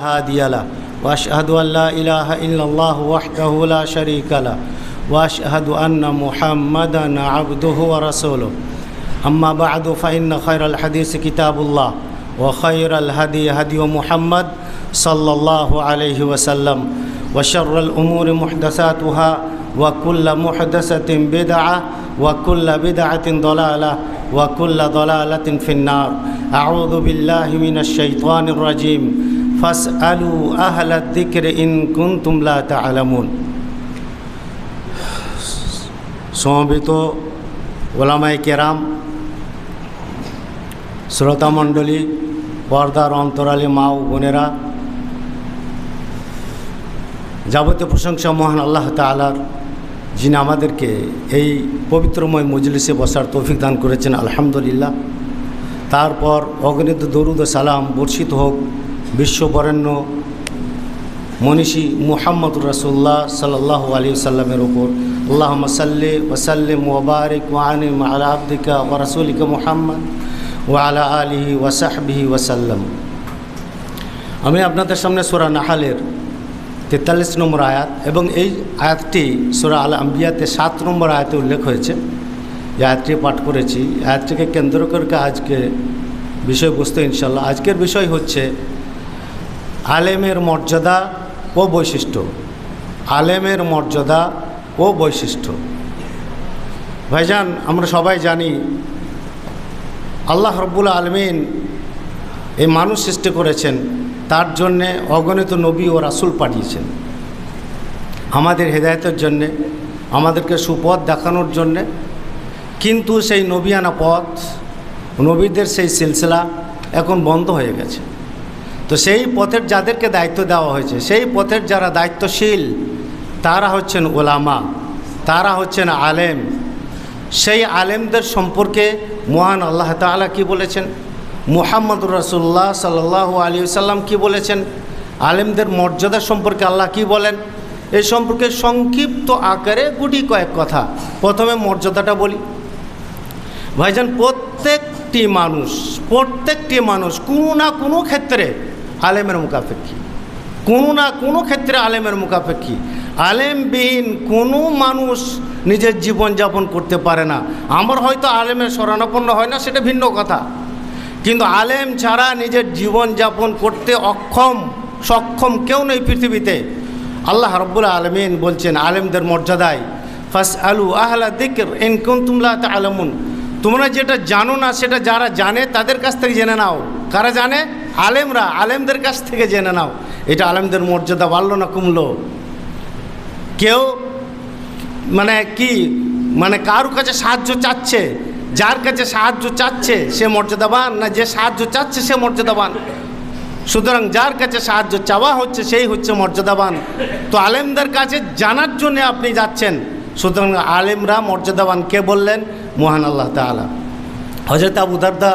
هادي له واشهد ان لا اله الا الله وحده لا شريك له واشهد ان محمدا عبده ورسوله اما بعد فان خير الحديث كتاب الله وخير الهدي هدي محمد صلى الله عليه وسلم وشر الامور محدثاتها وكل محدثه بدعه وكل بدعه ضلاله وكل ضلاله في النار اعوذ بالله من الشيطان الرجيم ফাস আলু আহলা দিকের ইন কুন তুমলা তা আলামুন সমবেত ওলামাই কেরাম, শ্রোতামণ্ডলী, পর্দার অন্তরালে মা ও বোনেরা, যাবতীয় প্রশংসা মহান আল্লাহ তালার যিনি আমাদেরকে এই পবিত্রময় মজলিসে বসার তৌফিক দান করেছেন, আলহামদুলিল্লাহ। তারপর অগ্নিত দরুদ সালাম বর্ষিত হোক। বিশ্ববরেণ্য মনীষী মুহাম্মদ রসুল্লাহ সাল্লাহ আলী সাল্লামের ওপর আল্লাহ সাল্লি ওসাল্লিম ওবারিক ওয়ানিম আলা আব্দিকা ও রসুলিকা মুহাম্মদ ও আলা আলিহি ওয়াসাহবিহি ওয়াসাল্লাম আমি আপনাদের সামনে সোরা নাহালের তেতাল্লিশ নম্বর আয়াত এবং এই আয়াতটি সোরা আল আম্বিয়াতে সাত নম্বর আয়াতে উল্লেখ হয়েছে। এই আয়াতটি পাঠ করেছি। আয়াতটিকে কেন্দ্র করে আজকে বিষয়বস্তু ইনশাল্লাহ আজকের বিষয় হচ্ছে আলেমের মর্যাদা ও বৈশিষ্ট্য। আলেমের মর্যাদা ও বৈশিষ্ট্য। ভাইজান, আমরা সবাই জানি আল্লাহ রব্বুল আলমিন এই মানুষ সৃষ্টি করেছেন, তার জন্যে অগণিত নবী ও রাসুল পাঠিয়েছেন। আমাদের হেদায়তের জন্যে, আমাদেরকে সুপথ দেখানোর জন্যে, কিন্তু সেই নবী আনা পথ, নবীদের সেই সিলসিলা এখন বন্ধ হয়ে গেছে। তো সেই পথের যাদেরকে দায়িত্ব দেওয়া হয়েছে, সেই পথের যারা দায়িত্বশীল, তারা হচ্ছেন ওলামা, তারা হচ্ছেন আলেম। সেই আলেমদের সম্পর্কে মহান আল্লাহ তালা কি বলেছেন? মুহাম্মদ রসুল্লাহ সাল্লাহ আলী সাল্লাম কী বলেছেন? আলেমদের মর্যাদা সম্পর্কে আল্লাহ কি বলেন? এ সম্পর্কে সংক্ষিপ্ত আকারে গুটি কয়েক কথা। প্রথমে মর্যাদাটা বলি। ভাইজান, প্রত্যেকটি মানুষ প্রত্যেকটি মানুষ কোনো না কোনো ক্ষেত্রে আলেমের মুখাপেক্ষী। কোনো না কোনো ক্ষেত্রে আলেমের মুখাপেক্ষী। আলেমবিহীন কোনো মানুষ নিজের জীবনযাপন করতে পারে না। আমার হয়তো আলেমের শরণাপন্ন হয় না, সেটা ভিন্ন কথা। কিন্তু আলেম ছাড়া নিজের জীবনযাপন করতে অক্ষম, সক্ষম কেউ নেই পৃথিবীতে। আল্লাহ রব্বুল আলমিন বলছেন, আলেমদের মর্যাদায় ফাস আলু আহলা দিকর এন কুমতুমলা আলমুন তোমরা যেটা জানো না, সেটা যারা জানে, তাদের কাছ থেকে জেনে নাও। কারা জানে? আলেমরা, আলেমদের কাছ থেকে জেনে নাও, এটা আলেমদের মর্যাদা বাড়লো না কমলো? কেউ মানে কি মানে কারও কাছে সাহায্য চাচ্ছে, যার কাছে সাহায্য চাচ্ছে সে মর্যাদাবান, না যে সাহায্য চাচ্ছে সে মর্যাদাবান? সুতরাং যার কাছে সাহায্য চাওয়া হচ্ছে সেই হচ্ছে মর্যাদাবান। তো আলেমদের কাছে জানার জন্য আপনি যাচ্ছেন। সুতরাং আলেমরা মর্যাদাবান কে বললেন? মহান আল্লাহ তালা হজরত আবু দারদা